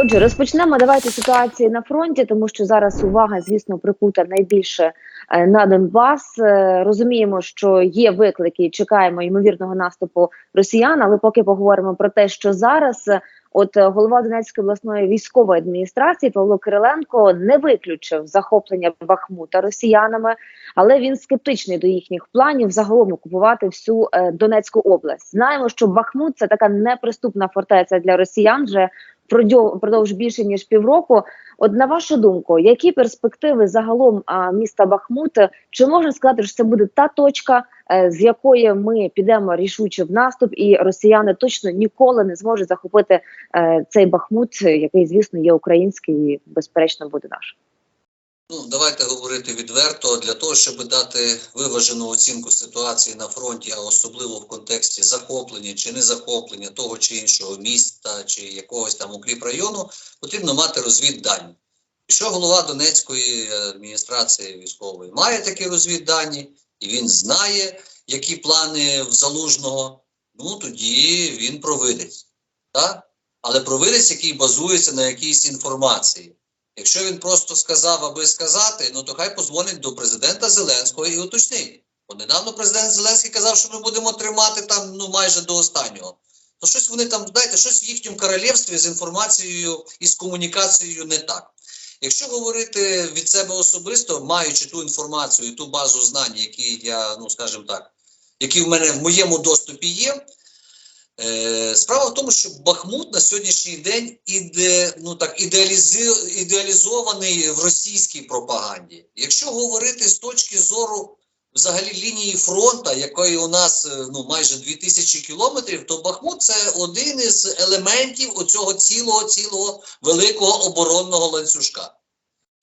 Отже, розпочнемо. Давайте ситуації на фронті, тому що зараз увага, звісно, прикута найбільше е, на Донбас. Е, Розуміємо, що є виклики, чекаємо ймовірного наступу росіян. Але поки поговоримо про те, що зараз. е, От голова Донецької обласної військової адміністрації Павло Кириленко не виключив захоплення Бахмута росіянами, але він скептичний до їхніх планів загалом окупувати всю Донецьку область. Знаємо, що Бахмут це така неприступна фортеця для росіян. Вже впродовж більше ніж півроку. От на вашу думку, які перспективи загалом міста Бахмут? Чи можна сказати, що це буде та точка, е, з якої ми підемо рішуче в наступ, і росіяни точно ніколи не зможуть захопити е, цей Бахмут, який, звісно, є український і безперечно буде наш. Ну, давайте говорити відверто для того, щоб дати виважену оцінку ситуації на фронті, а особливо в контексті захоплення чи не захоплення того чи іншого міста чи якогось там укріп району, потрібно мати розвіддані. Якщо голова Донецької адміністрації військової має такі розвіддані, і він знає, які плани в залужного, ну тоді він провидець. Так? Але провидець, який базується на якійсь інформації. Якщо він просто сказав, аби сказати, ну то хай позвонить до президента Зеленського і уточнить. Бо недавно президент Зеленський казав, що ми будемо тримати там ну майже до останнього. То щось вони там, знаєте, щось в їхньому королівстві з інформацією і з комунікацією не так. Якщо говорити від себе особисто, маючи ту інформацію, ту базу знань, які я, ну скажімо так, які в мене в моєму доступі є, Справа в тому, що Бахмут на сьогоднішній день іде, ну так, ідеалізований в російській пропаганді. Якщо говорити з точки зору взагалі лінії фронту, якої у нас е, ну, майже 2000 кілометрів, то Бахмут це один із елементів оцього цілого цілого великого оборонного ланцюжка.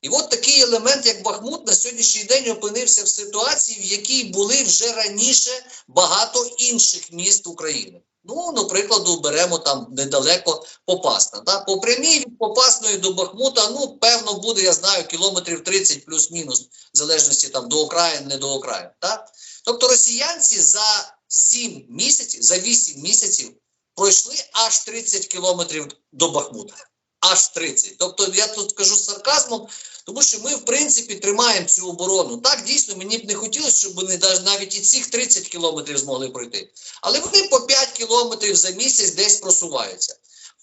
І от такий елемент, як Бахмут, на сьогоднішній день опинився в ситуації, в якій були вже раніше багато інших міст України. Ну, наприклад, беремо там недалеко Попасна. Да? По прямій від Попасної до Бахмута, ну, певно, буде, я знаю, кілометрів 30 плюс-мінус, в залежності там до окраїн, не до окраїн. Да? Тобто росіянці за 7 місяців, за 8 місяців пройшли аж 30 кілометрів до Бахмута. Аж 30. Тобто, я тут кажу з сарказмом, тому що ми, в принципі, тримаємо цю оборону. Так, дійсно, мені б не хотілося, щоб вони навіть і цих 30 кілометрів змогли пройти. Але вони по 5 кілометрів за місяць десь просуваються.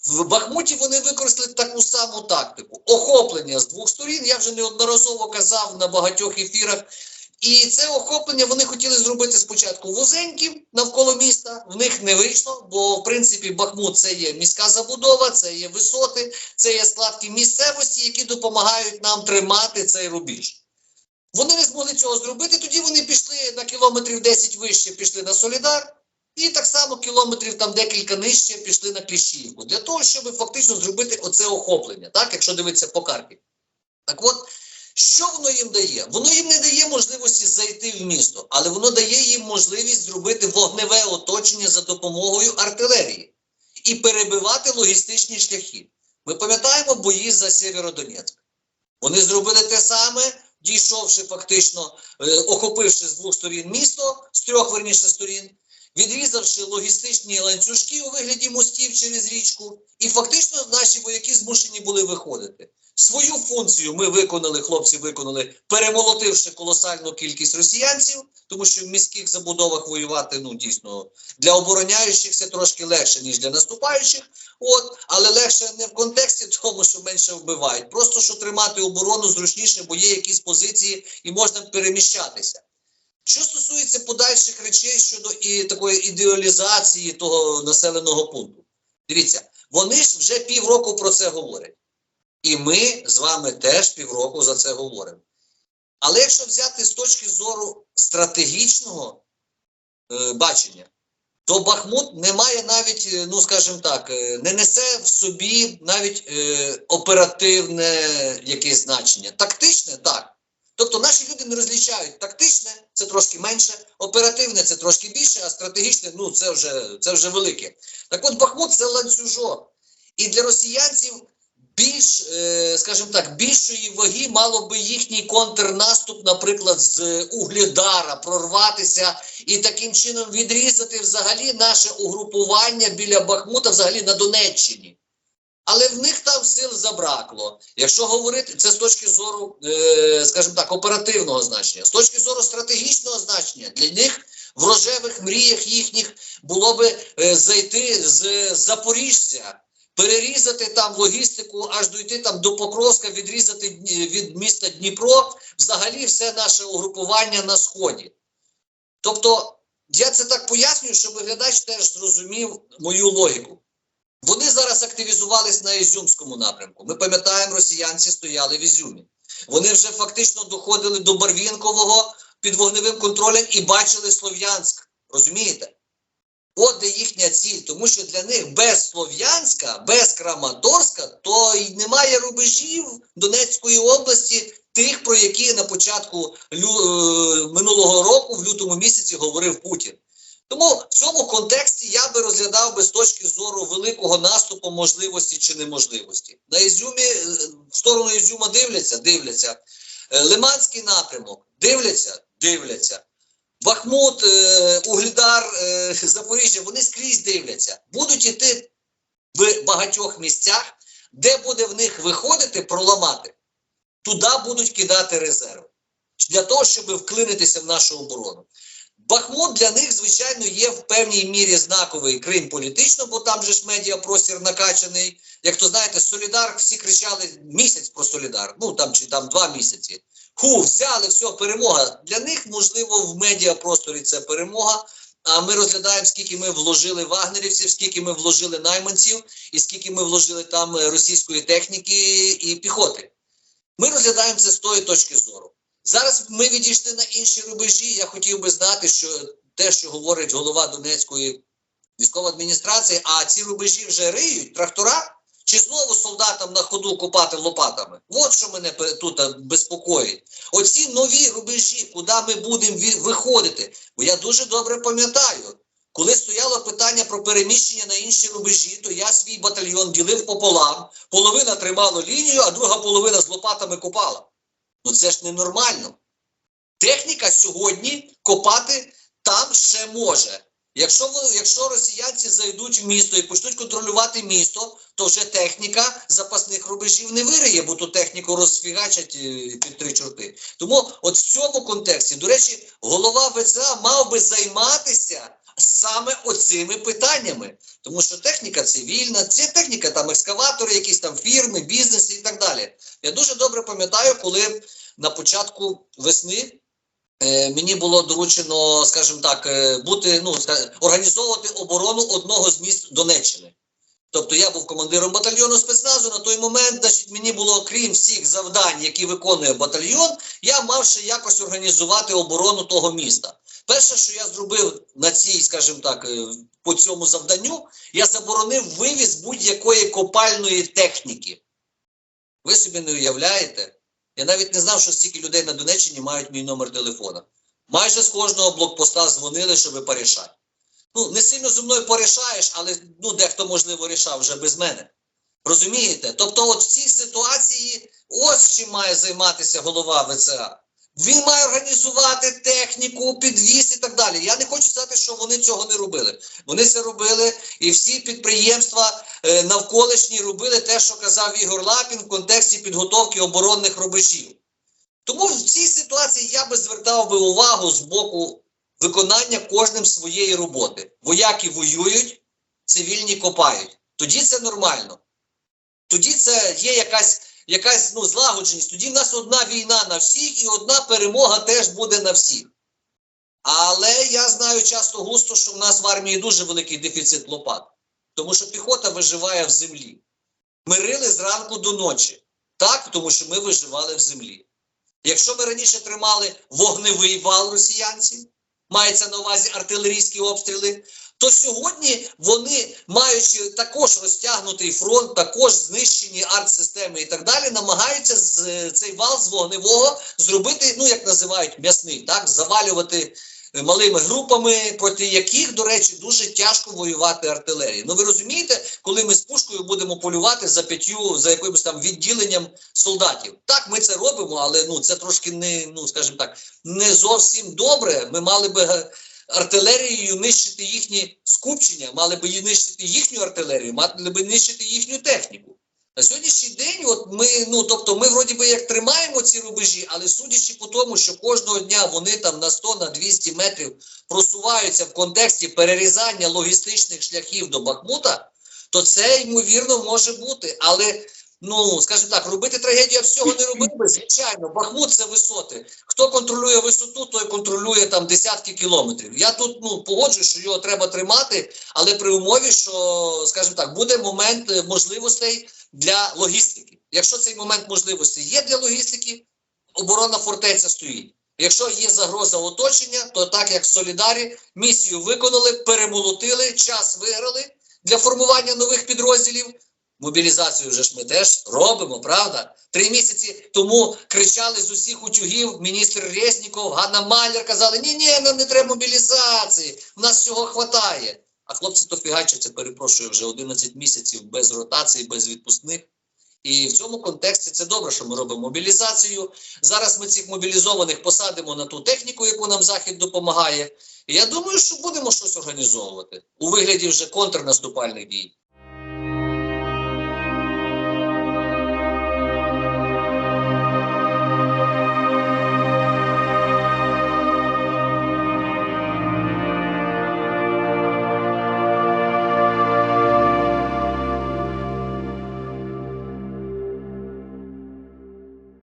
В Бахмуті вони використали таку саму тактику. Охоплення з двох сторін. Я вже неодноразово казав на багатьох ефірах. І це охоплення вони хотіли зробити спочатку вузеньким навколо міста. В них не вийшло, бо в принципі Бахмут це є міська забудова, це є висоти, це є складки місцевості, які допомагають нам тримати цей рубіж. Вони не змогли цього зробити. Тоді вони пішли на кілометрів 10 вище, пішли на Солідар, і так само кілометрів там декілька нижче пішли на Кліщіївку. Для того, щоб фактично зробити оце охоплення, так, якщо дивитися по карті. Так от. Що воно їм дає? Воно їм не дає можливості зайти в місто, але воно дає їм можливість зробити вогневе оточення за допомогою артилерії і перебивати логістичні шляхи. Ми пам'ятаємо бої за Сєвєродонецьк. Вони зробили те саме, дійшовши фактично, е, охопивши з двох сторін місто, з трьох верніше сторін, відрізавши логістичні ланцюжки у вигляді мостів через річку, і фактично наші вояки змушені були виходити. Свою функцію ми виконали, хлопці виконали, перемолотивши колосальну кількість росіянців, тому що в міських забудовах воювати ну дійсно для обороняючих це трошки легше, ніж для наступаючих. От, але легше не в контексті тому, що менше вбивають. Просто що тримати оборону зручніше, бо є якісь позиції і можна переміщатися. Що стосується подальших речей щодо і такої ідеалізації того населеного пункту, дивіться, вони ж вже півроку про це говорять. І ми з вами теж півроку за це говоримо. Але якщо взяти з точки зору стратегічного е, бачення, то Бахмут не має навіть, е, ну скажімо так, е, не несе в собі навіть е, оперативне якесь значення. Тактичне так. Тобто наші люди не розлічають тактичне, це трошки менше, оперативне це трошки більше, а стратегічне ну це вже це вже велике. Так от Бахмут це ланцюжок. І для росіянців більш, е, скажімо так, більшої ваги мало би їхній контрнаступ, наприклад, з Угледара прорватися і таким чином відрізати взагалі наше угрупування біля Бахмута, взагалі на Донеччині. Але в них там сил забракло. Якщо говорити, це з точки зору, е, скажімо так, оперативного значення, з точки зору стратегічного значення, для них в рожевих мріях їхніх було би е, зайти з Запоріжжя, перерізати там логістику, аж дойти там до Покровська, відрізати від міста Дніпро, взагалі все наше угрупування на сході. Тобто, я це так пояснюю, щоб глядач теж зрозумів мою логіку. Вони активізувались на Ізюмському напрямку. Ми пам'ятаємо, росіянці стояли в Ізюмі. Вони вже фактично доходили до Барвінкового під вогневим контролем і бачили Слов'янськ. Розумієте? От де їхня ціль, тому що для них без Слов'янська, без Краматорська, то й немає рубежів Донецької області, тих, про які на початку лю, е, минулого року, в лютому місяці, говорив Путін. Тому в цьому контексті я би розглядав би з точки зору великого наступу можливості чи неможливості. На Ізюмі, е, в сторону Ізюма дивляться, дивляться. Е, Лиманський напрямок дивляться, дивляться. Бахмут, е, Углідар, Запоріжжя, вони скрізь дивляться. Будуть іти в багатьох місцях, де буде в них виходити, проламати. Туди будуть кидати резерви для того, щоб вклинитися в нашу оборону. Бахмут для них, звичайно, є в певній мірі знаковий Крим політично, бо там же ж медіапростір накачаний. Як то знаєте, Солідар всі кричали місяць про Солідар, ну там чи там два місяці. Ху, взяли, все, перемога. Для них, можливо, в медіапросторі це перемога. А ми розглядаємо, скільки ми вложили вагнерівців, скільки ми вложили найманців, і скільки ми вложили там російської техніки і піхоти. Ми розглядаємо це з тої точки зору. Зараз ми відійшли на інші рубежі. Я хотів би знати, що те, що говорить голова Донецької військової адміністрації, а ці рубежі вже риють трактора, чи знову солдатам на ходу копати лопатами? От що мене тут е, безпокоїть. Оці нові рубежі, куди ми будемо виходити. Бо я дуже добре пам'ятаю, коли стояло питання про переміщення на інші рубежі, то я свій батальйон ділив пополам. Половина тримала лінію, а друга половина з лопатами копала. Ну це ж ненормально. Техніка сьогодні копати там ще може. Якщо, якщо росіянці зайдуть в місто і почнуть контролювати місто, то вже техніка запасних рубежів не вириє, бо ту техніку розфігачать е, під три чорти. Тому от в цьому контексті, до речі, голова ВЦА мав би займатися саме оцими питаннями. Тому що техніка цивільна, це техніка, там екскаватори, якісь там фірми, бізнеси і так далі. Я дуже добре пам'ятаю, коли на початку весни е, мені було доручено, скажімо так, е, бути, ну, організовувати оборону одного з міст Донеччини. Тобто я був командиром батальйону спецназу. На той момент, значить, мені було, крім всіх завдань, які виконує батальйон, я мав ще якось організувати оборону того міста. Перше, що я зробив на цій, скажімо так, е, по цьому завданню, я заборонив вивіз будь-якої копальної техніки. Ви собі не уявляєте? Я навіть не знав, що стільки людей на Донеччині мають мій номер телефона. Майже з кожного блокпоста дзвонили, щоб порішати. Ну, не сильно зі мною порішаєш, але ну, дехто, можливо, рішав вже без мене. Розумієте? Тобто, от в цій ситуації ось чим має займатися голова ВЦА. Він має організувати техніку, підвіз і так далі. Я не хочу сказати, що вони цього не робили. Вони це робили, і всі підприємства е, навколишні робили те, що казав Ігор Лапін в контексті підготовки оборонних рубежів. Тому в цій ситуації я би звертав би увагу з боку виконання кожним своєї роботи. Вояки воюють, цивільні копають. Тоді це нормально. Тоді це є якась, якась ну, злагодженість. Тоді в нас одна війна на всіх і одна перемога теж буде на всіх. Але я знаю часто густо, що в нас в армії дуже великий дефіцит лопат. Тому що піхота виживає в землі. Ми рили зранку до ночі. Так, тому що ми виживали в землі. Якщо ми раніше тримали вогневий вал росіянців, мається на увазі артилерійські обстріли, то сьогодні вони, маючи також розтягнутий фронт, також знищені артсистеми і так далі, намагаються з, е, цей вал з вогневого зробити, ну як називають м'ясний, так, завалювати е, малими групами, проти яких, до речі, дуже тяжко воювати артилерії. Ну ви розумієте, коли ми з пушкою будемо полювати за п'ятью, за якимось там відділенням солдатів. Так, ми це робимо, але ну це трошки не, ну скажімо так, не зовсім добре. Ми мали би е, артилерією нищити їхні скупчення, мали би нищити їхню артилерію, мали би нищити їхню техніку. На сьогоднішній день, от ми, ну тобто, ми вроді би як тримаємо ці рубежі, але судячи по тому, що кожного дня вони там на 100 на 200 метрів просуваються в контексті перерізання логістичних шляхів до Бахмута, то це ймовірно може бути. Але ну скажімо так, робити трагедію я всього не робив би. Звичайно, Бахмут це висоти. Хто контролює висоту, той контролює там десятки кілометрів. Я тут ну погоджуюсь, що його треба тримати, але при умові, що скажімо так, буде момент можливостей для логістики. Якщо цей момент можливості є для логістики, оборона фортеця стоїть. Якщо є загроза оточення, то так як Солідарі місію виконали, перемолотили, час виграли для формування нових підрозділів. Мобілізацію вже ж ми теж робимо, правда? Три місяці тому кричали з усіх утюгів міністр Резніков, Ганна Маляр казали: ні, ні, нам не треба мобілізації, в нас всього хватає. А хлопці то фігачаться, перепрошую, вже 11 місяців без ротації, без відпускних. І в цьому контексті це добре, що ми робимо мобілізацію. Зараз ми цих мобілізованих посадимо на ту техніку, яку нам Захід допомагає. І я думаю, що будемо щось організовувати у вигляді вже контрнаступальних дій.